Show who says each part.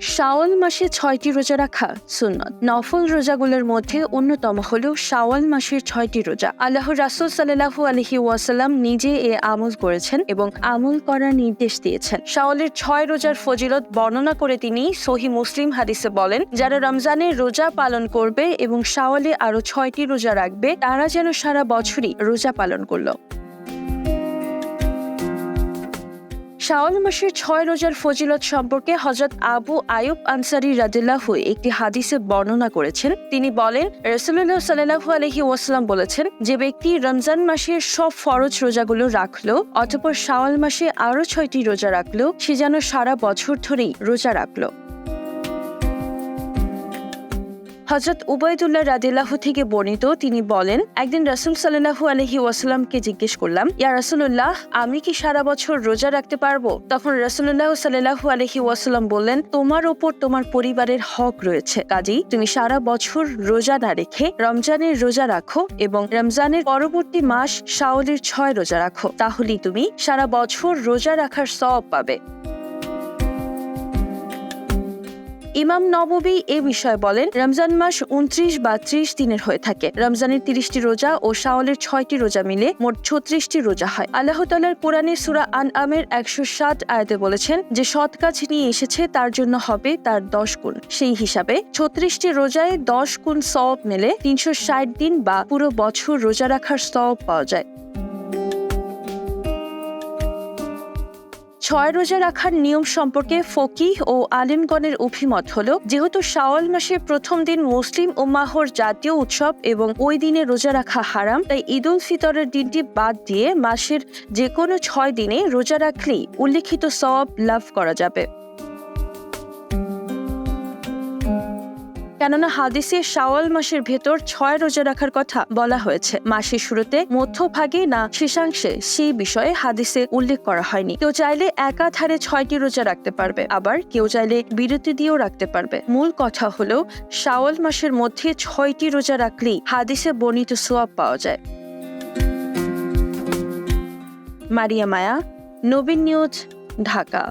Speaker 1: শাওয়াল মাসে ছয়টি রোজা রাখা সুন্নত। নফল রোজাগুলোর মধ্যে অন্যতম হল শাওয়াল মাসের ছয়টি রোজা। আল্লাহ রাসুল সাল্লাহু আলহি ওয়াসাল্লাম নিজে এ আমল করেছেন এবং আমল করার নির্দেশ দিয়েছেন। শাওয়ালের ছয় রোজার ফজিলত বর্ণনা করে তিনি সহি মুসলিম হাদিসে বলেন, যারা রমজানের রোজা পালন করবে এবং শাওয়ালে আরও ছয়টি রোজা রাখবে, তারা যেন সারা বছরই রোজা পালন করল। শাওয়াল মাসের ছয় রোজার ফজিলত সম্পর্কে হজরত আবু আয়ুব আনসারি রাদিল্লাহু একটি হাদিসে বর্ণনা করেছেন। তিনি বলেন রসুল্লাহ সাল্লাহু আলহি ওয়াসাল্লাম বলেছেন, যে ব্যক্তি রমজান মাসের সব ফরজ রোজাগুলো রাখল অতপর শাওয়াল মাসে আরও ছয়টি রোজা রাখল, সে যেন সারা বছর ধরেই রোজা রাখল। হজরত উবায়দুল্লাহ রাদিল্লাহ থেকে বর্ণিত তিনি বলেন, একদিন রাসুল সাল্লাহু আলহি ওয়াসাল্লামকে জিজ্ঞেস করলাম, ইয়া রাসুল্লাহ আমি কি সারা বছর রোজা রাখতে পারব? তখন রাসুল্লাহ সাল্লাহু আলহি ওয়াসাল্লাম বললেন, তোমার ওপর তোমার পরিবারের হক রয়েছে। কাজেই তুমি সারা বছর রোজা না রেখে রমজানের রোজা রাখো এবং রমজানের পরবর্তী মাস শাওলের ছয় রোজা রাখো। তাহলেই তুমি সারা বছর রোজা রাখার সব পাবে। ইমাম নববী এ বিষয়ে বলেন, রমজান মাস উনত্রিশ বা ত্রিশ দিনের হয়ে থাকে। রমজানের তিরিশটি রোজা ও শাওলের ছয়টি রোজা মিলে মোট ছত্রিশটি রোজা হয়। আল্লাহ তালার কোরআনে সুরা আন আমের একশো ষাট আয়াতে বলেছেন, যে সৎ কাজ নিয়ে এসেছে তার জন্য হবে তার দশ গুণ। সেই হিসাবে ছত্রিশটি রোজায় দশ গুণ সব মেলে তিনশো ষাট দিন বা পুরো বছর রোজা রাখার সব পাওয়া যায়। ছয় রোজা রাখার নিয়ম সম্পর্কে ফকিহ ও আলিমগণের অভিমত হল, যেহেতু শাওয়াল মাসের প্রথম দিন মুসলিম উম্মাহর জাতীয় উৎসব এবং ওই দিনে রোজা রাখা হারাম, তাই ঈদ উল ফিতরের দিনটি বাদ দিয়ে মাসের যে কোনো ছয় দিনে রোজা রাখলেই উল্লিখিত সব লাভ করা যাবে। কেননা হাদিসে শাওয়াল মাসের ভেতর ছয় রোজা রাখার কথা বলা হয়েছে। মাসের শুরুতে, মধ্যভাগে না শেষাংশে সেই বিষয়ে হাদিসে উল্লেখ করা হয়নি। কেউ চাইলে একাধারে ছয়টি রোজা রাখতে পারবে, আবার কেউ চাইলে বিরতি দিয়েও রাখতে পারবে। মূল কথা হলো, শাওয়াল মাসের মধ্যে ছয়টি রোজা রাখলেই হাদিসে বর্ণিত সোয়াব পাওয়া যায়। মারিয়া মায়া, নবীন নিউজ, ঢাকা।